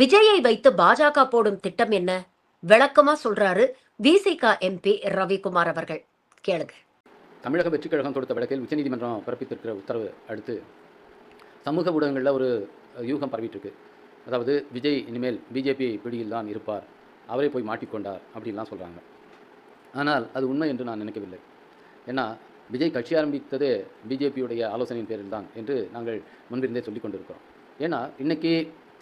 விஜயை வைத்து பாஜக போடும் திட்டம் என்ன? விளக்கமா சொல்றாரு விசிக எம்பி ரவிக்குமார் அவர்கள். கேளுங்க. தமிழக வெற்றிக் கழகம் கொடுத்த வழக்கில் உச்சநீதிமன்றம் பிறப்பித்திருக்கிற உத்தரவு அடுத்து சமூக ஊடகங்களில் ஒரு யூகம் பரவிட்டுருக்கு. அதாவது விஜய் இனிமேல் பிஜேபி பிடியில் தான் இருப்பார். அவரே போய் மாட்டிக்கொண்டார் அப்படின்லாம் சொல்கிறாங்க ஆனால் அது உண்மை என்று நான் நினைக்கவில்லை. ஏன்னா விஜய் கட்சி ஆரம்பித்ததே பிஜேபியுடைய ஆலோசனையின் பேரில் தான் என்று நாங்கள் முன்பிருந்தே சொல்லிக் கொண்டிருக்கிறோம் ஏன்னா இன்றைக்கி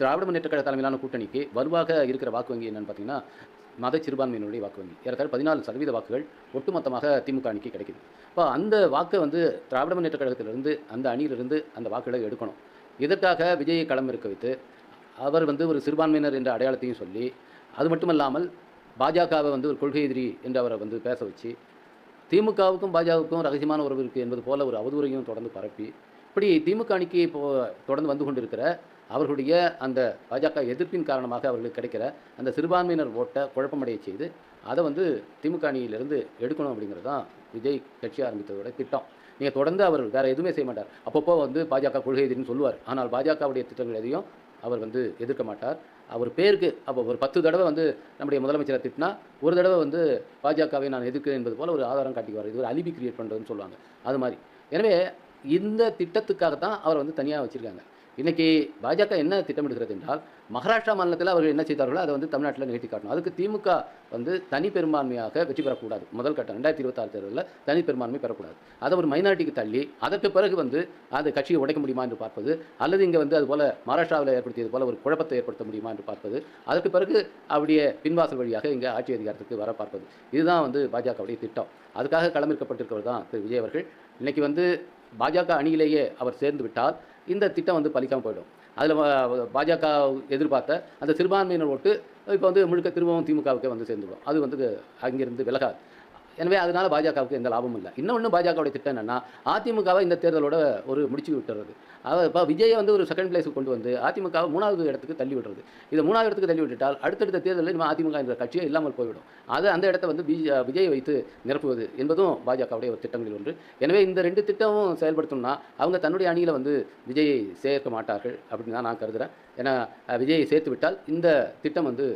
திராவிட முன்னேற்ற கழக தலைமையிலான கூட்டணிக்கு வலுவாக இருக்கிற வாக்கு வங்கி என்னென்னு பார்த்தீங்கன்னா மத சிறுபான்மையினுடைய வாக்கு வங்கி. ஏறத்தாழ பதினாலு சதவீத வாக்குகள் ஒட்டுமொத்தமாக திமுக அணிக்கு கிடைக்குது. இப்போ அந்த வாக்கை வந்து திராவிட முன்னேற்ற கழகத்திலிருந்து அந்த அணியிலிருந்து அந்த வாக்குகளை எடுக்கணும். இதற்காக விஜயை களம் இருக்க வைத்து அவர் வந்து ஒரு சிறுபான்மையினர் என்ற அடையாளத்தையும் சொல்லி அது மட்டுமல்லாமல் பாஜகவை வந்து ஒரு கொள்கை எதிரி என்று அவரை வந்து பேச வச்சு திமுகவுக்கும் பாஜகவுக்கும் ரகசியமான உறவு இருக்குது என்பது போல ஒரு அவதூறையும் தொடர்ந்து பரப்பி இப்படி திமுக அணிக்கு இப்போ தொடர்ந்து வந்து கொண்டிருக்கிற அவர்களுடைய அந்த பாஜக எதிர்ப்பின் காரணமாக அவர்களுக்கு கிடைக்கிற அந்த சிறுபான்மையினர் ஓட்டை குழப்பமடைய செய்து அதை வந்து திமுக அணியிலிருந்து எடுக்கணும் அப்படிங்கிறது தான் விஜய் கட்சி ஆரம்பித்ததோட திட்டம். நீங்கள் தொடர்ந்து அவர் வேறு எதுவுமே செய்ய மாட்டார். அப்பப்போ வந்து பாஜக கொள்கை எதிரின்னு சொல்லுவார். ஆனால் பாஜகவுடைய திட்டங்கள் எதையும் அவர் வந்து எதிர்க்க மாட்டார். அவர் பேருக்கு அப்போ ஒரு பத்து தடவை வந்து நம்முடைய முதலமைச்சரை திட்டினா ஒரு தடவை வந்து பாஜகவை நான் எதிர்க்கிறேன் என்பது போல் ஒரு ஆதாரம் காட்டிக்குவார். இது ஒரு அலிபி கிரியேட் பண்ணுறதுன்னு சொல்லுவாங்க. அது மாதிரி. எனவே இந்த திட்டத்துக்காக தான் அவர் வந்து தனியாக வச்சுருக்காங்க. இன்றைக்கி பாஜக என்ன திட்டமிடுகிறது என்றால் மகாராஷ்டிரா மாநிலத்தில் அவர்கள் என்ன செய்தார்களோ அதை வந்து தமிழ்நாட்டில் நிகழ்த்தி காட்டணும். அதுக்கு திமுக வந்து தனி பெரும்பான்மையாக வெற்றி பெறக்கூடாது. முதல் கட்டம் ரெண்டாயிரத்தி இருபத்தாறு தேர்தலில் தனி பெரும்பான்மை பெறக்கூடாது. அதை ஒரு மைனாரிட்டிக்கு தள்ளி அதற்கு பிறகு வந்து அந்த கட்சியை உடைக்க முடியுமா என்று பார்ப்பது அல்லது இங்கே வந்து அதுபோல் மகாராஷ்டிராவில் ஏற்படுத்தியது போல ஒரு குழப்பத்தை ஏற்படுத்த முடியுமா என்று பார்ப்பது அதற்கு பிறகு அப்படியே பின்வாசல் வழியாக இங்கே ஆட்சி அதிகாரத்துக்கு வர பார்ப்பது. இதுதான் வந்து பாஜகவுடைய திட்டம். அதுக்காக களமிருக்கப்பட்டிருக்கிறவர் தான் திரு விஜய் அவர்கள். இன்றைக்கி வந்து பாஜக அணியிலேயே அவர் சேர்ந்து விட்டால் இந்த திட்டம் வந்து பலிக்காமல் போயிடும். அதில் பாஜக எதிர்பார்த்த அந்த சிறுபான்மையினர் ஓட்டு இப்போ வந்து முழுக்க திரும்பவும் திமுகவுக்கு வந்து சேர்ந்துவிடும். அது வந்து அங்கிருந்து விலகாது. எனவே அதனால் பாஜகவுக்கு எந்த லாபமும் இல்லை. இன்னொன்று பாஜகவுடைய திட்டம் என்னென்னா அதிமுகவை இந்த தேர்தலோட ஒரு முடிச்சு விட்டுறது. அவர் இப்போ விஜயை வந்து ஒரு செகண்ட் பிளேஸுக்கு கொண்டு வந்து அதிமுகவை மூணாவது இடத்துக்கு தள்ளி விடுறது. இதை மூணாவது இடத்துக்கு தள்ளி விட்டுட்டால் அடுத்தடுத்த தேர்தலில் நம்ம அதிமுக என்ற கட்சியே இல்லாமல் போய்விடும். அது அந்த இடத்த வந்து பிஜ விஜயை வைத்து நிரப்புவது என்பதும் பாஜகவுடைய ஒரு திட்டங்களில் ஒன்று. எனவே இந்த ரெண்டு திட்டமும் செயல்படுத்தணும்னா அவங்க தன்னுடைய அணியில் வந்து விஜயை சேர்க்க மாட்டார்கள் அப்படின்னு தான் நான் கருதுகிறேன் ஏன்னா விஜயை சேர்த்து விட்டால் இந்த திட்டம் வந்து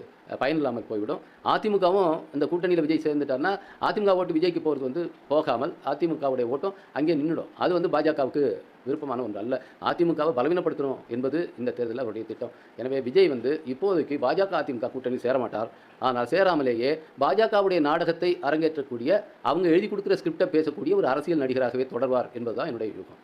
பயனில்லாமல் போய்விடும். அதிமுகவும் இந்த கூட்டணியில் விஜய் சேர்ந்துட்டார்னா அதிமுக ஓட்டு விஜய்க்கு போகிறது வந்து போகாமல் அதிமுகவுடைய ஓட்டம் அங்கேயே நின்றுடும் அது வந்து பாஜகவுக்கு விருப்பமான ஒன்று அல்ல. அதிமுகவை பலவீனப்படுத்தணும் என்பது இந்த தேர்தலில் அவருடைய திட்டம். எனவே விஜய் வந்து இப்போதைக்கு பாஜக அதிமுக கூட்டணி சேரமாட்டார். ஆனால் சேராமலேயே பாஜகவுடைய நாடகத்தை அரங்கேற்றக்கூடிய அவங்க எழுதி கொடுக்குற ஸ்கிரிப்டை பேசக்கூடிய ஒரு அரசியல் நடிகராகவே தொடர்வார் என்பதுதான் என்னுடைய யூகம்.